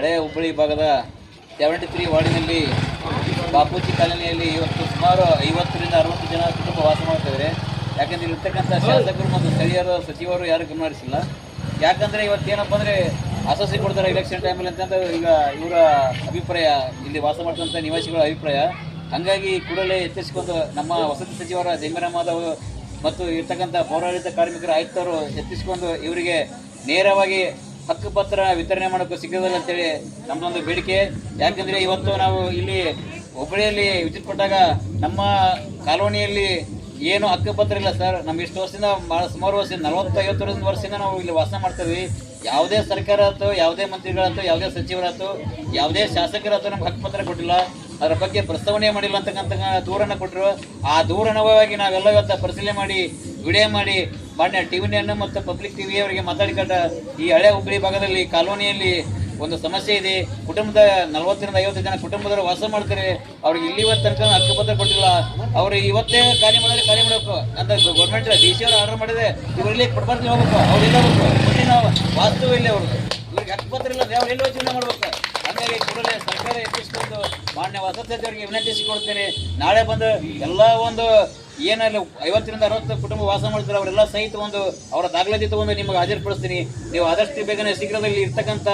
ಹಳೆಯ ಹುಬ್ಬಳ್ಳಿ ಭಾಗದ seventy three ವಾರ್ಡಿನಲ್ಲಿ Bapuji ಕಾಲೋನಿಯಲ್ಲಿ ಇವತ್ತು ಸುಮಾರು ಐವತ್ತರಿಂದ ಅರವತ್ತು ಜನ ಕುಟುಂಬ ವಾಸ ಮಾಡ್ತಿದ್ದಾರೆ ಯಾಕಂದ್ರೆ ಇರ್ತಕ್ಕಂಥ ಶಾಸಕರು ಮತ್ತು ಸ್ಥಳೀಯರು, ಸಚಿವರು ಯಾರು ಗಮನಿಸಿಲ್ಲ ಯಾಕಂದ್ರೆ ಇವತ್ತೇನಪ್ಪ ಅಂದರೆ ಅಸೋಸಿ ಕೊಡ್ತಾರೆ ಎಲೆಕ್ಷನ್ ಟೈಮಲ್ಲಿ ಅಂತಂದ್ರೆ ಈಗ ಇವರ ಅಭಿಪ್ರಾಯ, ಇಲ್ಲಿ ವಾಸ ಮಾಡ್ತಕ್ಕಂಥ ನಿವಾಸಿಗಳ ಅಭಿಪ್ರಾಯ. ಹಂಗಾಗಿ ಕೂಡಲೇ ಎಚ್ಚರಿಸಿಕೊಂಡು ನಮ್ಮ ವಸತಿ ಸಚಿವರ ಜಮೀರ ಮತ್ತು ಇರ್ತಕ್ಕಂಥ ಪೌರಾಡಳಿತ ಕಾರ್ಮಿಕರ ಆಯುಕ್ತರು ಎತ್ತಿಸಿಕೊಂಡು ಇವರಿಗೆ ನೇರವಾಗಿ ಹಕ್ಕುಪತ್ರ ವಿತರಣೆ ಮಾಡೋಕೆ ಸಿಗೋದಿಲ್ಲ ಅಂತೇಳಿ ನಮ್ಮದೊಂದು ಬೇಡಿಕೆ. ಯಾಕಂದ್ರೆ ಇವತ್ತು ನಾವು ಇಲ್ಲಿ ಹುಬ್ಬಳ್ಳಿಯಲ್ಲಿ ವಿದ್ಯುತ್ ಕೊಟ್ಟಾಗ ನಮ್ಮ ಕಾಲೋನಿಯಲ್ಲಿ ಏನು ಹಕ್ಕುಪತ್ರ ಇಲ್ಲ ಸರ್. ನಮ್ಮ ಇಷ್ಟು ವರ್ಷದಿಂದ ಭಾಳ ಸುಮಾರು ವರ್ಷದಿಂದ ನಲವತ್ತು ಐವತ್ತು ವರ್ಷದ ವರ್ಷದಿಂದ ನಾವು ಇಲ್ಲಿ ವಾಸ ಮಾಡ್ತೀವಿ. ಯಾವುದೇ ಸರ್ಕಾರ ಆಯ್ತು ಯಾವುದೇ ಮಂತ್ರಿಗಳಾಯ್ತು ಯಾವುದೇ ಸಚಿವರಾಯ್ತು ಯಾವುದೇ ಶಾಸಕರಾಯ್ತು ನಮ್ಗೆ ಹಕ್ಕುಪತ್ರ ಕೊಟ್ಟಿಲ್ಲ. ಅದರ ಬಗ್ಗೆ ಪ್ರಸ್ತಾವನೆ ಮಾಡಿಲ್ಲ ಅಂತಕ್ಕಂಥ ದೂರನ್ನು ಕೊಟ್ಟರು ಆ ದೂರನವಾಗಿ ನಾವೆಲ್ಲ ಇವತ್ತು ಪರಿಶೀಲನೆ ಮಾಡಿ ವಿಡಿಯೋ ಮಾಡಿ ಮಾನ್ಯ ಟಿ ವಿಯನ್ನು ಮತ್ತು ಪಬ್ಲಿಕ್ ಟಿವಿ ಅವರಿಗೆ ಮಾತಾಡಿಕೊಂಡ ಈ ಹಳೆ ಹುಬ್ಬಳ್ಳಿ ಭಾಗದಲ್ಲಿ ಕಾಲೋನಿಯಲ್ಲಿ ಒಂದು ಸಮಸ್ಯೆ ಇದೆ. ಕುಟುಂಬದ ನಲವತ್ತರಿಂದ ಐವತ್ತು ಜನ ಕುಟುಂಬದವರು ವಾಸ ಮಾಡ್ತಾರೆ. ಅವ್ರಿಗೆ ಇಲ್ಲಿವತ್ತು ತನಕ ಹಕ್ಕುಪತ್ರ ಕೊಟ್ಟಿಲ್ಲ. ಅವರು ಇವತ್ತೇ ಖಾಲಿ ಮಾಡಿದ್ರೆ ಖಾಲಿ ಮಾಡಬೇಕು. ಅಂತ ಗೌರ್ಮೆಂಟ್ ಡಿ ಸಿ ಅವರು ಆರ್ಡರ್ ಮಾಡಿದ್ರೆ ಇವರಲ್ಲಿ ಕೊಡ್ಬಾರ್ದು ಹೋಗ್ಬೇಕು ಅವ್ರು. ಇಲ್ಲ ನಾವು ವಾಸ್ತವ ಇಲ್ಲಿ ಅವ್ರದ್ದು. ಇವ್ರಿಗೆ ಹಕ್ಕುಪತ್ರ ಇಲ್ಲ ಅವ್ರು ಎಲ್ಲಿ ಯೋಚನೆ ಮಾಡ್ಬೇಕು. ಹಂಗಾಗಿ ಕೂಡಲೇ ಸರ್ಕಾರ ಎತ್ತಿಸಿಕೊಂಡು ಮಾನ್ಯ ವಸತಿಯವರಿಗೆ ವಿನಂತಿಸಿಕೊಡ್ತೇನೆ ನಾಳೆ ಬಂದು ಎಲ್ಲ ಒಂದು ಏನಲ್ಲಿ ಐವತ್ತರಿಂದ ಅರವತ್ತು ಕುಟುಂಬ ವಾಸ ಮಾಡ್ತಾರೆ ಅವರೆಲ್ಲ ಸಹಿತ ಒಂದು ಅವರ ದಾಖಲಾತಿ ತಗೊಂಡು ನಿಮಗೆ ಹಾಜರುಪಡಿಸ್ತೀನಿ. ನೀವು ಆದಷ್ಟು ಬೇಗನೆ ಶೀಘ್ರದಲ್ಲಿ ಇರ್ತಕ್ಕಂಥ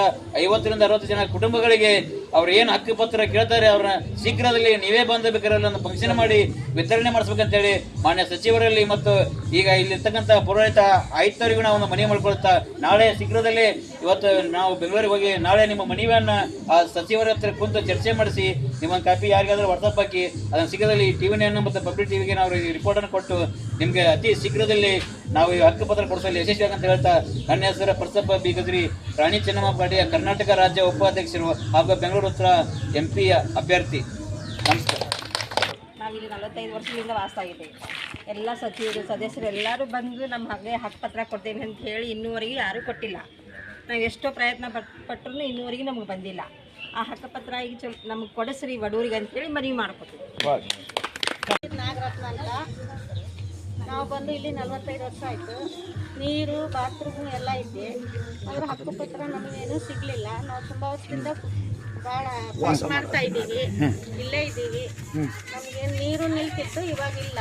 ಐವತ್ತರಿಂದ ಅರವತ್ತು ಜನ ಕುಟುಂಬಗಳಿಗೆ ಅವ್ರು ಏನು ಹಕ್ಕುಪತ್ರ ಕೇಳ್ತಾರೆ, ಅವ್ರನ್ನ ಶೀಘ್ರದಲ್ಲಿ ನೀವೇ ಬಂದು ಒಂದು ಫಂಕ್ಷನ್ ಮಾಡಿ ವಿತರಣೆ ಮಾಡಿಸ್ಬೇಕಂತೇಳಿ ಮಾನ್ಯ ಸಚಿವರಲ್ಲಿ ಮತ್ತು ಈಗ ಇಲ್ಲಿರ್ತಕ್ಕಂಥ ಪುರೋಹಿತ ಆಯುಕ್ತರಿಗೂ ನಾವು ಒಂದು ಮನವಿ ಮಾಡ್ಕೊಳ್ತಾ ನಾಳೆ ಶೀಘ್ರದಲ್ಲೇ ಇವತ್ತು ನಾವು ಬೆಂಗಳೂರಿಗೆ ಹೋಗಿ ನಾಳೆ ನಿಮ್ಮ ಮನವಿಯನ್ನು ಆ ಸಚಿವರ ಹತ್ರ ಕುಂತು ಚರ್ಚೆ ಮಾಡಿಸಿ ನಿಮ್ಮ ಕಾಪಿ ಯಾರಿಗಾದ್ರೂ ವಾಟ್ಸಪ್ ಹಾಕಿ, ಅದನ್ನು ಶೀಘ್ರದಲ್ಲಿ ಟಿವಿ ನೈನ್ ಮತ್ತು ಪಬ್ಲಿಕ್ ಟಿವಿಗೆ ನಾವು ರಿಪೋರ್ಟ್ ಅನ್ನು ಕೊಟ್ಟು ನಿಮಗೆ ಅತಿ ಶೀಘ್ರದಲ್ಲಿ ನಾವು ಈ ಹಕ್ಕುಪತ್ರ ಕೊಡಿಸಲು ಯಶಸ್ವಿ ಅಂತ ಹೇಳ್ತಾ ನನ್ನ ಹೆಸರು ಪ್ರಸಪ್ಪ ಬಿಗದ್ರಿ ರಾಣಿ ಚೆನ್ನಮ್ಮ ಪಾಟಿಯ ಕರ್ನಾಟಕ ರಾಜ್ಯ ಉಪಾಧ್ಯಕ್ಷರು ಹಾಗೂ ಬೆಂಗಳೂರು ಉತ್ತರ ಎಂ ಪಿ ಅಭ್ಯರ್ಥಿ. ನಮಸ್ಕಾರ. ನಾವಿಲ್ಲಿ ನಲವತ್ತೈದು ವರ್ಷದಿಂದ ವಾಸ ಆಗಿದೆ ಎಲ್ಲ ಸಚಿವರು, ಸದಸ್ಯರು ಎಲ್ಲರೂ ಬಂದು ನಮ್ಮ ಹಾಗೆ ಹಕ್ಕುಪತ್ರ ಕೊಡ್ತೇನೆ ಅಂತ ಹೇಳಿ ಇನ್ನೂವರೆಗೆ ಯಾರೂ ಕೊಟ್ಟಿಲ್ಲ. ನಾವು ಎಷ್ಟೋ ಪ್ರಯತ್ನ ಪಟ್ ಪಟ್ಟರು ಇನ್ನೂವರೆಗೆ ನಮಗೆ ಬಂದಿಲ್ಲ. ಆ ಹಕ್ಕಪತ್ರ ಈಗ ಚಲ್ ನಮಗೆ ಕೊಡಸ್ರಿ ಬಡವರಿಗೆ ಅಂತೇಳಿ ಮನವಿ ಮಾಡ್ಕೊತೀವಿ. ನಾಗರತ್ನ ಅಂತ ನಾವು ಬಂದು ಇಲ್ಲಿ ನಲವತ್ತೈದು ವರ್ಷ ಆಯಿತು. ನೀರು ಬಾತ್ರೂಮು ಎಲ್ಲ ಇದೆ. ಅವ್ರ ಹಕ್ಕುಪತ್ರ ನಮಗೇನು ಸಿಗಲಿಲ್ಲ. ನಾವು ತುಂಬ ವರ್ಷದಿಂದ ಭಾಳ ವಾಸ ಮಾಡ್ತಾ ಇದ್ದೀವಿ. ಇಲ್ಲೇ ಇದ್ದೀವಿ. ನಮಗೆ ನೀರು ನಿಲ್ತಿತ್ತು ಇವಾಗಿಲ್ಲ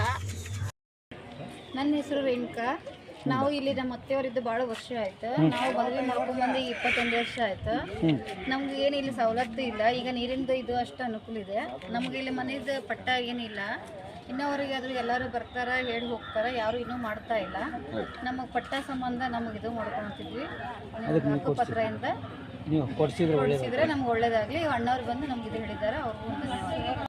ನನ್ನ ಹೆಸರು ರೇಣುಕಾ. ನಾವು ಇಲ್ಲಿ ನಮ್ಮ ಅತ್ತೆಯವರಿದ್ದು ಬಹಳ ವರ್ಷ ಆಯ್ತು. ನಾವು ಮದುವೆ ಮಾಡ್ಕೊಂಡ್ಬಂದು ಬಂದು ಇಪ್ಪತ್ತೊಂದು ವರ್ಷ ಆಯ್ತು. ನಮ್ಗೆ ಏನು ಇಲ್ಲಿ ಸವಲತ್ತು ಇಲ್ಲ. ಈಗ ನೀರಿಂದು ಇದು ಅಷ್ಟು ಅನುಕೂಲ ಇದೆ. ನಮ್ಗೆ ಇಲ್ಲಿ ಮನೆದು ಪಟ್ಟ ಏನಿಲ್ಲ. ಇನ್ನೋವರೆಗಾದ್ರೂ ಎಲ್ಲರೂ ಬರ್ತಾರ ಹೇಳಿ ಹೋಗ್ತಾರ. ಯಾರು ಇನ್ನೂ ಮಾಡ್ತಾ ಇಲ್ಲ. ನಮಗೆ ಪಟ್ಟ ಸಂಬಂಧ ನಮಗೆ ಇದು ಮಾಡ್ಕೊಳ್ತಿದ್ವಿ ಹಕ್ಕುಪತ್ರದಿಂದ ನೀವು ಕೊಡ್ಸಿದ್ರೆ. ನಮ್ಗೆ ಒಳ್ಳೇದಾಗಲಿ. ಅಣ್ಣವ್ರು ಬಂದು ನಮ್ಗೆ ಇದು ಹೇಳಿದ್ದಾರೆ. ಅವ್ರಿಗೂ